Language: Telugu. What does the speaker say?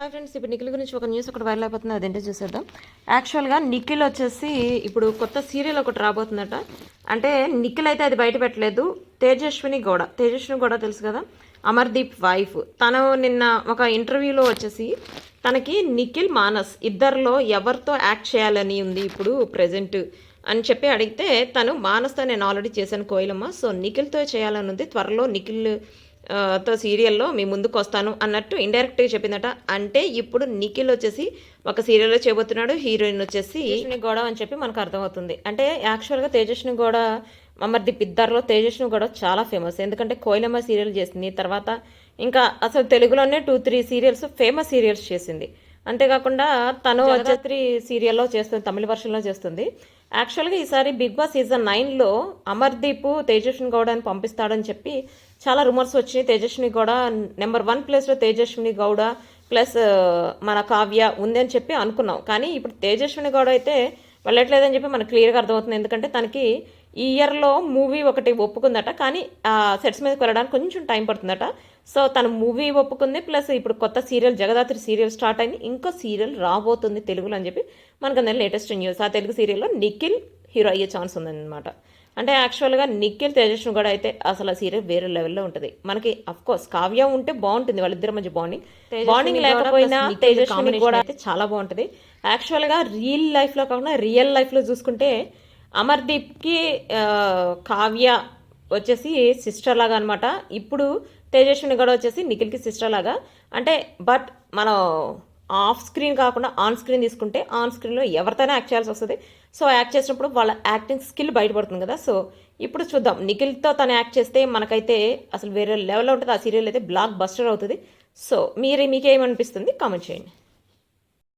హాయ్ ఫ్రెండ్స్ ఇప్పుడు నిఖిల్ గురించి ఒక న్యూస్ ఒకటి వైరల్ అయిపోతుంది అదేంటో చూసేద్దాం. యాక్చువల్గా నిఖిల్ వచ్చేసి ఇప్పుడు కొత్త సీరియల్ ఒకటి రాబోతుందట. అంటే నిఖిల్ అయితే అది బయట పెట్టలేదు. తేజస్విని గౌడ. తేజస్విని గౌడ తెలుసు కదా? అమర్దీప్ వైఫ్. తను నిన్న ఒక ఇంటర్వ్యూలో వచ్చేసి తనకి నిఖిల్ మానస్ ఇద్దరిలో ఎవరితో యాక్ట్ చేయాలని ఉంది ఇప్పుడు ప్రజెంట్ అని చెప్పి అడిగితే తను మానస్తో నేను ఆల్రెడీ చేశాను కోయిలమ్మ. సో నిఖిల్తో చేయాలని ఉంది. త్వరలో నిఖిల్ తో సీరియల్లో మీ ముందుకు వస్తాను అన్నట్టు ఇండైరెక్ట్గా చెప్పిందట. అంటే ఇప్పుడు నిఖిల్ వచ్చేసి ఒక సీరియల్లో చేయబోతున్నాడు హీరోయిన్ వచ్చేసి గోడ అని చెప్పి మనకు అర్థమవుతుంది. అంటే యాక్చువల్గా తేజస్ని గోడ మమ్మర్ది పిద్దర్లో తేజస్ని గోడ చాలా ఫేమస్ ఎందుకంటే కోయిలమ్మ సీరియల్ చేసింది. తర్వాత ఇంకా అసలు తెలుగులోనే two three serials famous serials చేసింది. అంతేకాకుండా తను జగదాత్రి సీరియల్లో చేస్తుంది తమిళ వర్షన్లో చేస్తుంది. యాక్చువల్గా ఈసారి బిగ్ బాస్ సీజన్ నైన్లో అమర్దీప్ తేజస్విని గౌడ అని పంపిస్తాడని చెప్పి చాలా రుమర్స్ వచ్చినాయి. తేజస్విని గౌడ నెంబర్ వన్ ప్లేస్లో తేజస్విని గౌడ ప్లస్ మన కావ్య ఉంది అని చెప్పి అనుకున్నాం. కానీ ఇప్పుడు తేజస్విని గౌడ అయితే వెళ్ళట్లేదని చెప్పి మనకు క్లియర్గా అర్థమవుతుంది. ఎందుకంటే తనకి ఈ ఇయర్లో మూవీ ఒకటి ఒప్పుకుందట కానీ ఆ సెట్స్ మీదకి వెళ్ళడానికి కొంచెం టైం పడుతుందట. సో తను మూవీ ఒప్పుకుంది ప్లస్ ఇప్పుడు కొత్త సీరియల్ జగదాత్రి సీరియల్ స్టార్ట్ అయింది. ఇంకో సీరియల్ రాబోతుంది తెలుగులో అని చెప్పి మనకు అందరి లేటెస్ట్ న్యూస్. ఆ తెలుగు సీరియల్లో నిఖిల్ హీరో అయ్యే ఛాన్స్ ఉందన్నమాట. అంటే యాక్చువల్గా నిఖిల్ తేజస్వి కూడా అయితే అసలు ఆ సీరియల్ వేరే లెవెల్లో ఉంటుంది. మనకి అఫ్ కోర్స్ కావ్య ఉంటే బాగుంటుంది వాళ్ళిద్దరి మధ్య బాండింగ్ బాండింగ్ లేకపోయినా తేజస్వి కూడా అయితే చాలా బాగుంటుంది. యాక్చువల్గా రియల్ లైఫ్లో కాకుండా రియల్ లైఫ్లో చూసుకుంటే అమర్దీప్కి కావ్య వచ్చేసి సిస్టర్ లాగా అనమాట ఇప్పుడు తేజస్విని కూడా వచ్చేసి నిఖిల్కి సిస్టర్ లాగా. అంటే బట్ మనం ఆఫ్ స్క్రీన్ కాకుండా ఆన్ స్క్రీన్ తీసుకుంటే ఆన్ స్క్రీన్లో ఎవరితోనే యాక్ట్ చేయాల్సి వస్తుంది. సో యాక్ట్ చేసినప్పుడు వాళ్ళ యాక్టింగ్ స్కిల్ బయటపడుతుంది కదా. సో ఇప్పుడు చూద్దాం. నిఖిల్తో తను యాక్ట్ చేస్తే మనకైతే అసలు వేరే లెవెల్లో ఉంటుంది. ఆ సీరియల్ అయితే బ్లాక్ బస్టర్ అవుతుంది. సో మీరే మీకేమనిపిస్తుంది? కామెంట్ చేయండి.